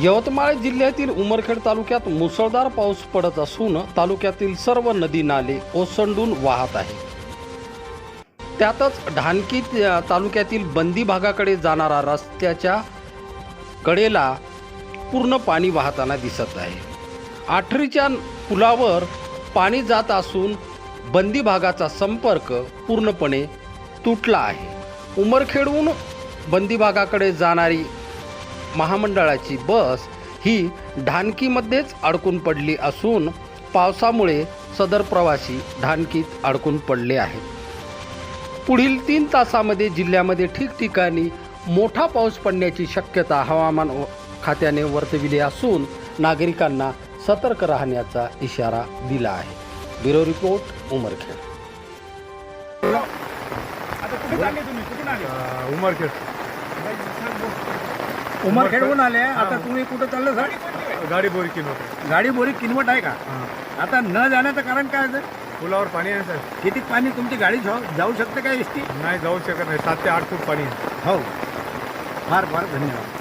यवतमाळ जिल्ह्यातील उमरखेड तालुक्यात मुसळधार पाऊस पडत असून तालुक्यातील सर्व नदी नाले ओसंडून वाहत आहे त्यातच ढानकी तालुक्यातील बंदी भागाकडे जाणारा रस्त्याच्या कडेला पूर्ण पाणी वाहताना दिसत आहे. आठरीच्या पुलावर पाणी जात असून बंदी भागाचा संपर्क पूर्णपणे तुटला आहे. उमरखेडहून बंदी भागाकडे जाणारी महामंडळाची बस ही ढानकीमध्येच अडकून पडली असून पावसामुळे सदर प्रवासी ढानकीत अडकून पडले आहेत. पुढील तीन तासामध्ये जिल्ह्यामध्ये ठिकठिकाणी मोठा पाऊस पडण्याची शक्यता हवामान खात्याने वर्तविली असून नागरिकांना सतर्क राहण्याचा इशारा दिला आहे. Bureau report Umarkhed. उमरखेड. उमरखेडहून आले. आता तुम्ही कुठं चाललं? सर गाडी बोरी होते गाडी बोरी किनवट आहे का? आता न जाण्याचं कारण काय आहे? सर पुलावर पाणी आहे सर किती पाणी तुमची गाडी जाऊ जाऊ शकते का एस टी नाही जाऊ शकत नाही. सात ते आठ फूट पाणी आहे. हो. फार फार धन्यवाद.